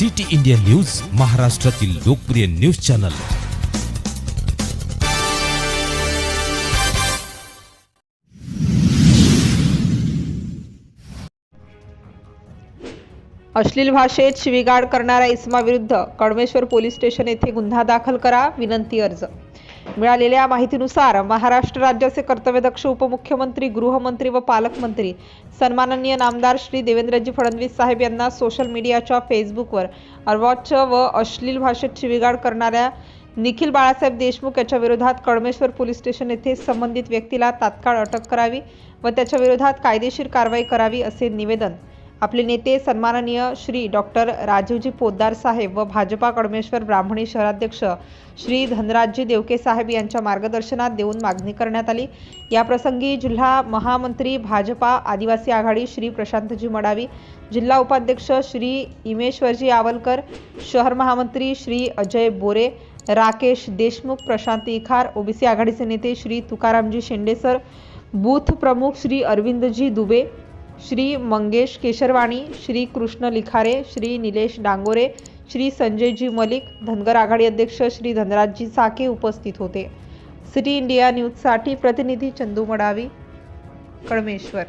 City India news महाराष्ट्रातील लोकप्रिय news channel. अश्लील भाषेत शिवीगाळ करणाऱ्या इसमाविरुद्ध कडमेश्वर पोलीस स्टेशन येथे गुन्हा दाखल करा विनंती अर्ज. मिळालेल्या माहितीनुसार महाराष्ट्र राज्याचे कर्तव्यदक्ष उपमुख्यमंत्री गृहमंत्री व पालकमंत्री सन्माननीय नामदार श्री देवेंद्रजी फडणवीस साहेब यांना सोशल मीडियाच्या फेसबुकवर अर्वाच्य व अश्लील भाषेत शिविगाड करणाऱ्या निखिल बाळासाहेब देशमुख याच्या विरोधात कडमेश्वर पोलीस स्टेशन येथे संबंधित व्यक्तीला तात्काळ अटक करावी व त्याच्या विरोधात कायदेशीर कारवाई करावी असे निवेदन आपले नेते सन्माननीय श्री डॉक्टर राजीवजी पोद्दार साहेब व भाजपा कडमेश्वर ब्राह्मणी शहराध्यक्ष श्री धनराजजी देवके साहेब यांच्या मार्गदर्शनात देऊन मागणी करण्यात आली. याप्रसंगी जिल्हा महामंत्री भाजपा आदिवासी आघाडी श्री प्रशांतजी मडावी जिल्हा उपाध्यक्ष श्री इमेश्वरजी आवलकर शहर महामंत्री श्री अजय बोरे राकेश देशमुख प्रशांत इखार ओबीसी आघाडीचे नेते श्री तुकारामजी शेंडेसर बूथ प्रमुख श्री अरविंदजी दुबे श्री मंगेश केशरवाणी श्री कृष्ण लिखारे श्री निलेश डांगोरे श्री संजयजी मलिक धनगर आघाडी अध्यक्ष श्री धनराजजी साके उपस्थित होते. सिटी इंडिया न्यूजसाठी प्रतिनिधी चंदू मडावी कळमेश्वर.